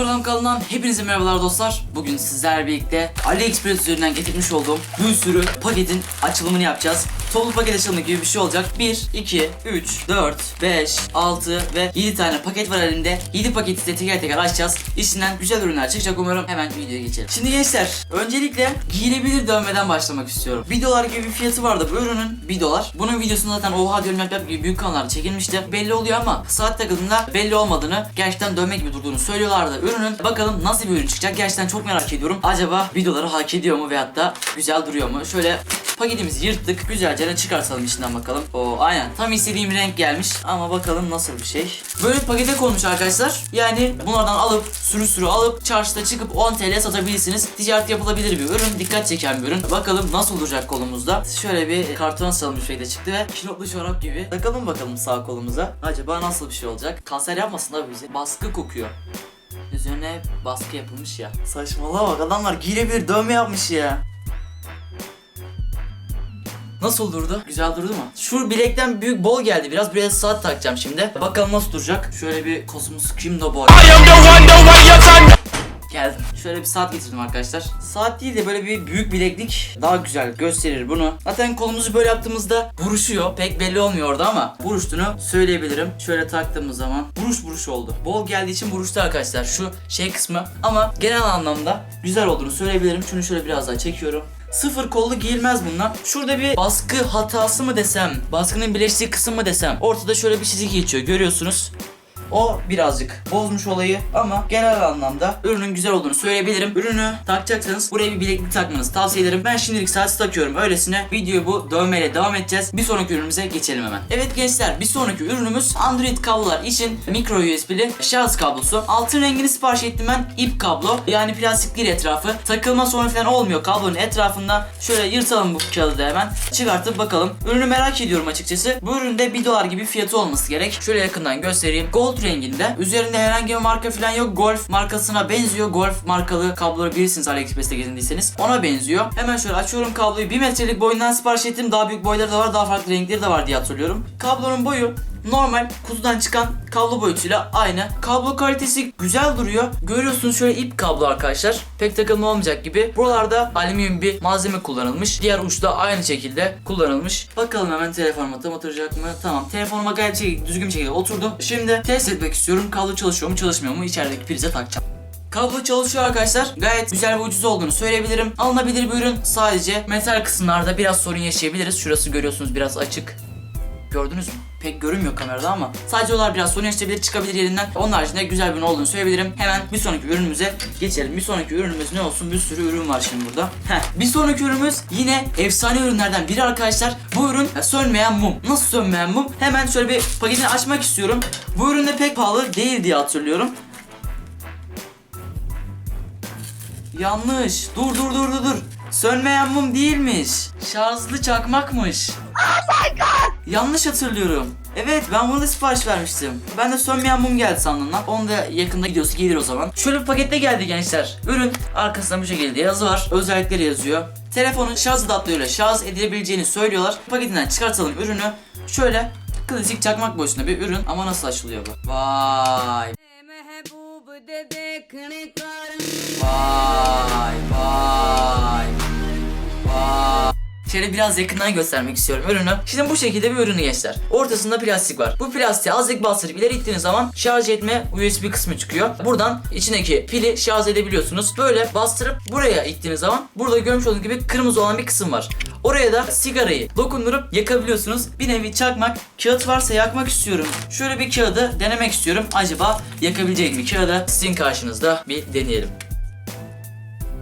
Kavram kanalından hepinize merhabalar dostlar. Bugün sizlerle birlikte AliExpress üzerinden getirmiş olduğum bir sürü paketin açılımını yapacağız. Toplu paket açılımı gibi bir şey olacak. 1, 2, 3, 4, 5, 6 ve 7 tane paket var elimde. 7 paketi de teker teker açacağız. İçinden güzel ürünler çıkacak umarım. Hemen videoya geçelim. Şimdi gençler öncelikle giyilebilir dövmeden başlamak istiyorum. 1 dolar gibi bir fiyatı vardı bu ürünün. 1 dolar. Bunun videosunu zaten oha diyorum yap gibi büyük kanallarda çekilmişti. Belli oluyor ama saat takıldığında belli olmadığını gerçekten dövme gibi durduğunu söylüyorlardı ürünün. Bakalım nasıl bir ürün çıkacak gerçekten çok merak ediyorum. Acaba 1 doları hak ediyor mu veyahut da güzel duruyor mu? Şöyle paketimizi yırttık. Güzelce de çıkartalım içinden bakalım. O aynen. Tam istediğim renk gelmiş. Ama bakalım nasıl bir şey. Böyle bir pakete konmuş arkadaşlar. Yani bunlardan alıp sürü sürü alıp çarşıda çıkıp 10 TL satabilirsiniz. Ticaret yapılabilir bir ürün. Dikkat çeken bir ürün. Bakalım nasıl duracak kolumuzda. Şöyle bir karton asalım bir şey de çıktı ve kilotlu çorap gibi. Takalım bakalım sağ kolumuza. Acaba nasıl bir şey olacak? Kanser yapmasın abi bizi. Baskı kokuyor. Üzerine baskı yapılmış ya. Saçmalama bak adamlar giyilebilir dövme yapmış ya. Nasıl durdu? Güzel durdu mu? Şu bilekten büyük bol geldi. Biraz buraya saat takacağım şimdi. Bakalım nasıl duracak. Şöyle bir kosmos sıkayım da boy. Geldim. Şöyle bir saat getirdim arkadaşlar. Saat değil de böyle bir büyük bileklik daha güzel gösterir bunu. Zaten kolumuzu böyle yaptığımızda buruşuyor. Pek belli olmuyor orada ama buruştuğunu söyleyebilirim. Şöyle taktığımız zaman buruş buruş oldu. Bol geldiği için buruştu arkadaşlar şu şey kısmı. Ama genel anlamda güzel olduğunu söyleyebilirim. Şunu şöyle biraz daha çekiyorum. Sıfır kollu giyilmez bunlar. Şurada bir baskı hatası mı desem, baskının birleştiği kısım mı desem. Ortada şöyle bir çizik geçiyor görüyorsunuz. O birazcık bozmuş olayı ama genel anlamda ürünün güzel olduğunu söyleyebilirim. Ürünü takacaksanız buraya bir bileklik takmanızı tavsiye ederim. Ben şimdilik saati takıyorum. Öylesine videoyu bu dövmeyle devam edeceğiz. Bir sonraki ürünümüze geçelim hemen. Evet gençler bir sonraki ürünümüz Android kablolar için micro USB'li şarj kablosu. Altın rengini sipariş ettim ben. ip kablo. Yani plastik değil etrafı. Takılma sorunu falan olmuyor kablonun etrafında. Şöyle yırtalım bu kağıdı hemen. Çıkartıp bakalım. Ürünü merak ediyorum açıkçası. Bu üründe 1 dolar gibi fiyatı olması gerek. Şöyle yakından göstereyim. Gold renginde. Üzerinde herhangi bir marka falan yok. Golf markasına benziyor. Golf markalı kabloları bilirsiniz AliExpress'te gezindiyseniz. Ona benziyor. Hemen şöyle açıyorum kabloyu. 1 metrelik boyundan sipariş ettim. Daha büyük boyları da var. Daha farklı renkleri de var diye hatırlıyorum. Kablonun boyu normal kutudan çıkan kablo boyutuyla aynı. Kablo kalitesi güzel duruyor. Görüyorsunuz şöyle ip kablo arkadaşlar. Pek takılma olmayacak gibi. Buralarda alüminyum bir malzeme kullanılmış. Diğer uçta aynı şekilde kullanılmış. Bakalım hemen telefonuma tam oturacak mı? Tamam. Telefonuma gayet şey, düzgün bir şekilde oturdu. Şimdi test etmek istiyorum. Kablo çalışıyor mu çalışmıyor mu? İçerideki prize takacağım. Kablo çalışıyor arkadaşlar. Gayet güzel ve ucuz olduğunu söyleyebilirim. Alınabilir bir ürün. Sadece metal kısımlarda biraz sorun yaşayabiliriz. Şurası görüyorsunuz biraz açık. Gördünüz mü? Pek görünmüyor kamerada ama sadece onlar biraz sorun yaşayabilir çıkabilir yerinden. Onun haricinde güzel bir ürün olduğunu söyleyebilirim. Hemen bir sonraki ürünümüze geçelim. Bir sonraki ürünümüz ne olsun? Bir sürü ürün var şimdi burada. Heh. Bir sonraki ürünümüz yine efsane ürünlerden biri arkadaşlar. Bu ürün sönmeyen mum. Nasıl sönmeyen mum? Hemen şöyle bir paketini açmak istiyorum. Bu ürün de pek pahalı değil diye hatırlıyorum. Yanlış. Dur dur dur dur dur. Sönmeyen mum değilmiş. Şarjlı çakmakmış. Yanlış hatırlıyorum. Evet ben bunu da sipariş vermiştim. Ben de sönmeyen mum geldi sandım lan. Onu da yakında gidiyorsa gelir o zaman. Şöyle bir pakette geldi gençler. Ürün arkasında bu şekilde yazı var. Özellikleri yazıyor. Telefonun şarj adaptörüyle şarj edilebileceğini söylüyorlar. Paketinden çıkartalım ürünü. Şöyle klasik çakmak boyutunda bir ürün ama nasıl açılıyor bu? Vay. Vay vay. Şöyle biraz yakından göstermek istiyorum ürünü. Şimdi bu şekilde bir ürünü gençler. Ortasında plastik var. Bu plastiği azıcık bastırıp ileri ittiğiniz zaman şarj etme USB kısmı çıkıyor. Buradan içindeki pili şarj edebiliyorsunuz. Böyle bastırıp buraya ittiğiniz zaman burada görmüş olduğunuz gibi kırmızı olan bir kısım var. Oraya da sigarayı dokundurup yakabiliyorsunuz. Bir nevi çakmak. Kağıt varsa yakmak istiyorum. Şöyle bir kağıdı denemek istiyorum. Acaba yakabilecek mi kağıdı? Sizin karşınızda bir deneyelim.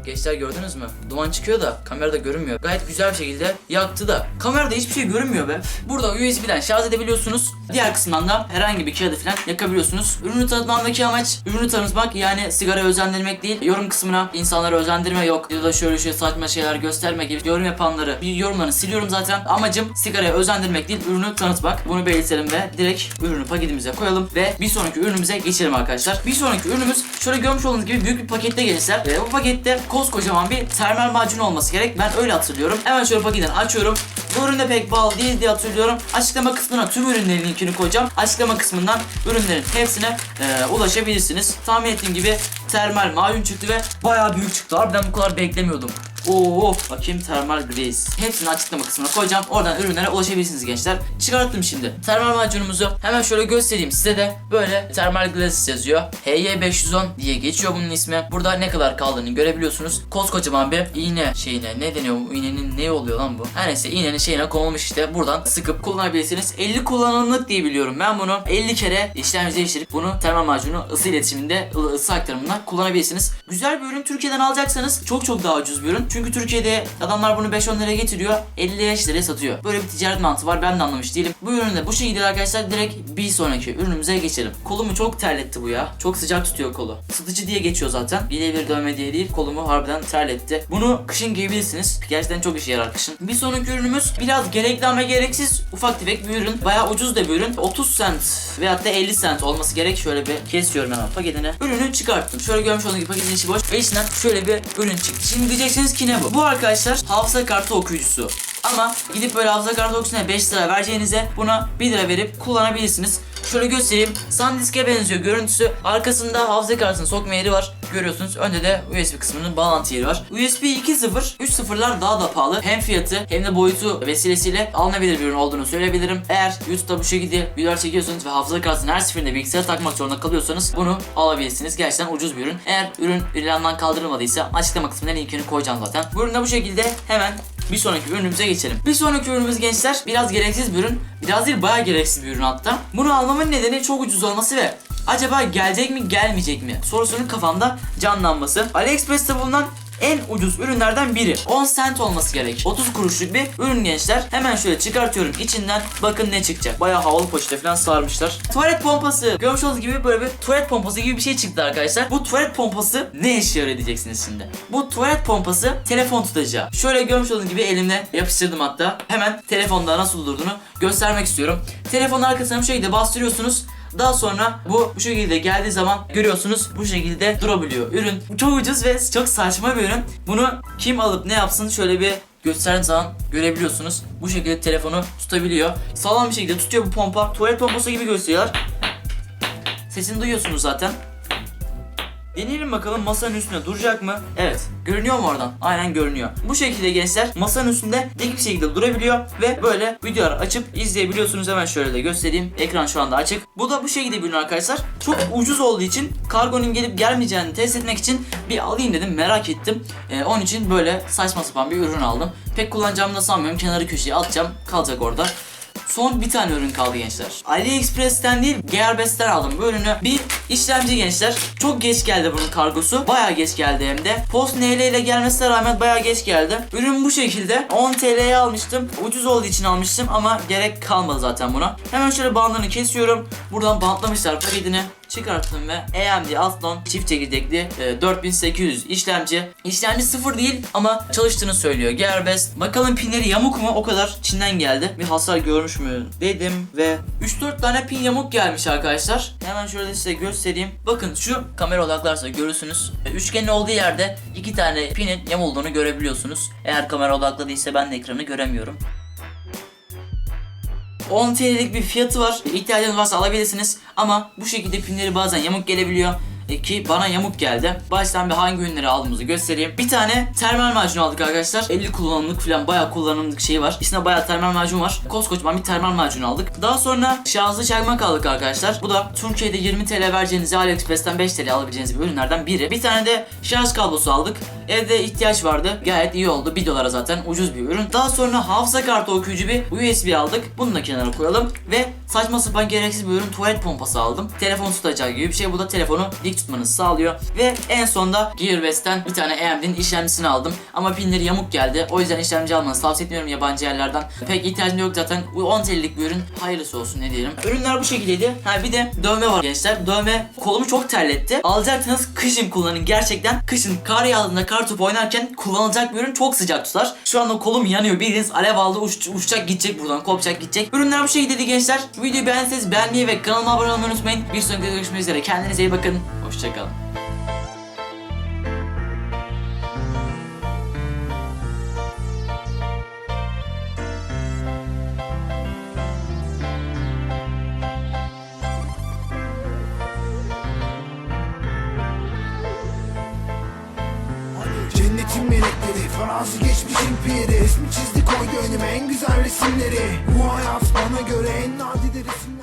Gençler gördünüz mü? Duman çıkıyor da kamerada görünmüyor. Gayet güzel bir şekilde yaktı da. Kamerada hiçbir şey görünmüyor be. Burada USB'den şarj edebiliyorsunuz. Diğer kısımdan da herhangi bir kağıdı falan yakabiliyorsunuz. Ürünü tanıtmamdaki amaç ürünü tanıtmak yani sigara özendirmek değil. Yorum kısmına insanları özendirme yok. Ya da şöyle şöyle saçma şeyler gösterme gibi yorum yapanları yorumlarını siliyorum zaten. Amacım sigaraya özendirmek değil ürünü tanıtmak. Bunu belirtelim ve direkt ürünü paketimize koyalım ve bir sonraki ürünümüze geçelim arkadaşlar. Bir sonraki ürünümüz şöyle görmüş olduğunuz gibi büyük bir pakette gençler. Ve bu pakette koskocaman bir termal macun olması gerek. Ben öyle hatırlıyorum. Hemen şöyle paketini açıyorum. Bu ürün de pek pahalı değil diye hatırlıyorum. Açıklama kısmına tüm ürünlerin linkini koyacağım. Açıklama kısmından ürünlerin hepsine e, ulaşabilirsiniz. Tahmin ettiğim gibi termal macun çıktı ve bayağı büyük çıktı. Harbiden bu kadar beklemiyordum. Oo, bakayım termal glaze. Hepsini açıklama kısmına koyacağım. Oradan ürünlere ulaşabilirsiniz gençler. Çıkarttım şimdi. Termal macunumuzu hemen şöyle göstereyim size de. Böyle termal glaze yazıyor. HY510 diye geçiyor bunun ismi. Burada ne kadar kaldığını görebiliyorsunuz. Koskocaman bir iğne şeyine. Ne deniyor bu iğnenin ne oluyor lan bu? Her neyse iğnenin şeyine konulmuş işte. Buradan sıkıp kullanabilirsiniz. 50 kullanımlık diye biliyorum. Ben bunu 50 kere işlemci değiştirip bunu termal macunu ısı iletişiminde ısı aktarımında kullanabilirsiniz. Güzel bir ürün. Türkiye'den alacaksanız çok çok daha ucuz bir ürün. Çünkü Türkiye'de adamlar bunu 5-10 liraya getiriyor. 55 liraya satıyor. Böyle bir ticaret mantığı var. Ben de anlamış değilim. Bu ürünü de bu şekilde arkadaşlar direkt bir sonraki ürünümüze geçelim. Kolumu çok terletti bu ya. Çok sıcak tutuyor kolu. Isıtıcı diye geçiyor zaten. Birebir dövme diye değil. Kolumu harbiden terletti. Bunu kışın giyebilirsiniz. Gerçekten çok işe yarar kışın. Bir sonraki ürünümüz biraz gerekli ama gereksiz ufak tefek bir ürün. Bayağı ucuz da bir ürün. 30 cent veyahut da 50 cent olması gerek. Şöyle bir kesiyorum hemen paketini. Ürünü çıkarttım. Şöyle görmüş olduğunuz gibi paketin içi boş. Ve içinden şöyle bir ürün çıktı. Şimdi diyeceksiniz ki ne bu? Bu arkadaşlar hafıza kartı okuyucusu. Ama gidip böyle hafıza kartı okuyucusuna 5 lira vereceğinize buna 1 lira verip kullanabilirsiniz. Şöyle göstereyim. SanDisk'e benziyor görüntüsü. Arkasında hafıza kartını sokma yeri var. Görüyorsunuz. Önde de USB kısmının bağlantı yeri var. USB 2.0, 3.0'lar daha da pahalı. Hem fiyatı hem de boyutu vesilesiyle alınabilir bir ürün olduğunu söyleyebilirim. Eğer YouTube'da bu şekilde videolar çekiyorsanız ve hafıza kartını her seferinde bilgisayara takmak zorunda kalıyorsanız bunu alabilirsiniz. Gerçekten ucuz bir ürün. Eğer ürün ilandan kaldırılmadıysa açıklama kısmına linkini koyacağım zaten. Bu ürün de bu şekilde hemen bir sonraki ürünümüze geçelim. Bir sonraki ürünümüz gençler biraz gereksiz bir ürün. Biraz değil bayağı gereksiz bir ürün hatta. Bunu almamın nedeni çok ucuz olması ve acaba gelecek mi gelmeyecek mi sorusunun kafamda canlanması. AliExpress'te bulunan en ucuz ürünlerden biri. 10 cent olması gerek. 30 kuruşluk bir ürün gençler. Hemen şöyle çıkartıyorum içinden. Bakın ne çıkacak. Bayağı havalı poşete falan sarmışlar. Tuvalet pompası. Görmüş olduğunuz gibi böyle bir tuvalet pompası gibi bir şey çıktı arkadaşlar. Bu tuvalet pompası ne işe yarıyor diyeceksiniz şimdi. Bu tuvalet pompası telefon tutacağı. Şöyle görmüş olduğunuz gibi elimle yapıştırdım hatta. Hemen telefonda nasıl durduğunu göstermek istiyorum. Telefonun arkasına bu şekilde bastırıyorsunuz. Daha sonra bu bu şekilde geldiği zaman görüyorsunuz bu şekilde durabiliyor. Ürün çok ucuz ve çok saçma bir ürün. Bunu kim alıp ne yapsın şöyle bir gösterdiğim zaman görebiliyorsunuz. Bu şekilde telefonu tutabiliyor. Sağlam bir şekilde tutuyor bu pompa. Tuvalet pompası gibi gösteriyorlar. Sesini duyuyorsunuz zaten. Deneyelim bakalım masanın üstünde duracak mı? Evet. Görünüyor mu oradan? Aynen görünüyor. Bu şekilde gençler masanın üstünde dik bir şekilde durabiliyor ve böyle videolar açıp izleyebiliyorsunuz. Hemen şöyle de göstereyim. Ekran şu anda açık. Bu da bu şekilde bir ürün arkadaşlar. Çok ucuz olduğu için kargonun gelip gelmeyeceğini test etmek için bir alayım dedim. Merak ettim. Ee, onun için böyle saçma sapan bir ürün aldım. Pek kullanacağımı da sanmıyorum. Kenarı köşeye atacağım. Kalacak orada. Son bir tane ürün kaldı gençler. AliExpress'ten değil Gearbest'ten aldım bu ürünü. Bir işlemci gençler. Çok geç geldi bunun kargosu. Bayağı geç geldi hem de. Post NL ile gelmesine rağmen bayağı geç geldi. Ürün bu şekilde. 10 TL'ye almıştım. Ucuz olduğu için almıştım ama gerek kalmadı zaten buna. Hemen şöyle bandını kesiyorum. Buradan bantlamışlar paketini çıkarttım ve AMD Athlon çift çekirdekli e, 4800 işlemci. İşlemci sıfır değil ama çalıştığını söylüyor. Gearbest. Bakalım pinleri yamuk mu? O kadar Çin'den geldi. Bir hasar görmüş mü dedim ve 3-4 tane pin yamuk gelmiş arkadaşlar. Hemen şöyle size göstereyim. Bakın şu kamera odaklarsa görürsünüz. E, Üçgenin olduğu yerde iki tane pinin yamulduğunu görebiliyorsunuz. Eğer kamera odaklı değilse ben de ekranı göremiyorum. 10 TL'lik bir fiyatı var. İhtiyacınız varsa alabilirsiniz. Ama bu şekilde pinleri bazen yamuk gelebiliyor. Ki bana yamuk geldi. Baştan bir hangi ürünleri aldığımızı göstereyim. Bir tane termal macun aldık arkadaşlar. 50 kullanımlık falan bayağı kullanımlık şey var. İçinde bayağı termal macun var. Koskocaman bir termal macun aldık. Daha sonra şarjlı çakmak aldık arkadaşlar. Bu da Türkiye'de 20 TL vereceğiniz AliExpress'ten 5 TL alabileceğiniz bir ürünlerden biri. Bir tane de şarj kablosu aldık. Evde ihtiyaç vardı. Gayet iyi oldu. 1 dolara zaten ucuz bir ürün. Daha sonra hafıza kartı okuyucu bir USB aldık. Bunu da kenara koyalım. Ve saçma sapan gereksiz bir ürün tuvalet pompası aldım. Telefon tutacağı gibi bir şey. Bu da telefonu dik tutmanızı sağlıyor. Ve en sonda Gearbest'ten bir tane AMD'nin işlemcisini aldım. Ama pinleri yamuk geldi. O yüzden işlemci almanızı tavsiye etmiyorum yabancı yerlerden. Pek ihtiyacım yok zaten. Bu 10 TL'lik bir ürün. Hayırlısı olsun ne diyelim. Ürünler bu şekildeydi. Ha bir de dövme var gençler. Dövme kolumu çok terletti. Alacaksanız kışın kullanın. Gerçekten kışın kar yağdığında kar topu oynarken kullanılacak bir ürün çok sıcak tutar. Şu anda kolum yanıyor. Bildiğiniz alev aldı uç, uçacak gidecek buradan kopacak gidecek. Ürünler bu şekildeydi gençler. Videoyu beğendiyseniz beğenmeyi ve kanalıma abone olmayı unutmayın. Bir sonraki görüşmek üzere. Kendinize iyi bakın. Hoşçakalın. Melekleri Farazi geçmişin piri Resmi çizdi koydu önüme en güzel resimleri. Bu hayat bana göre en nadide resimler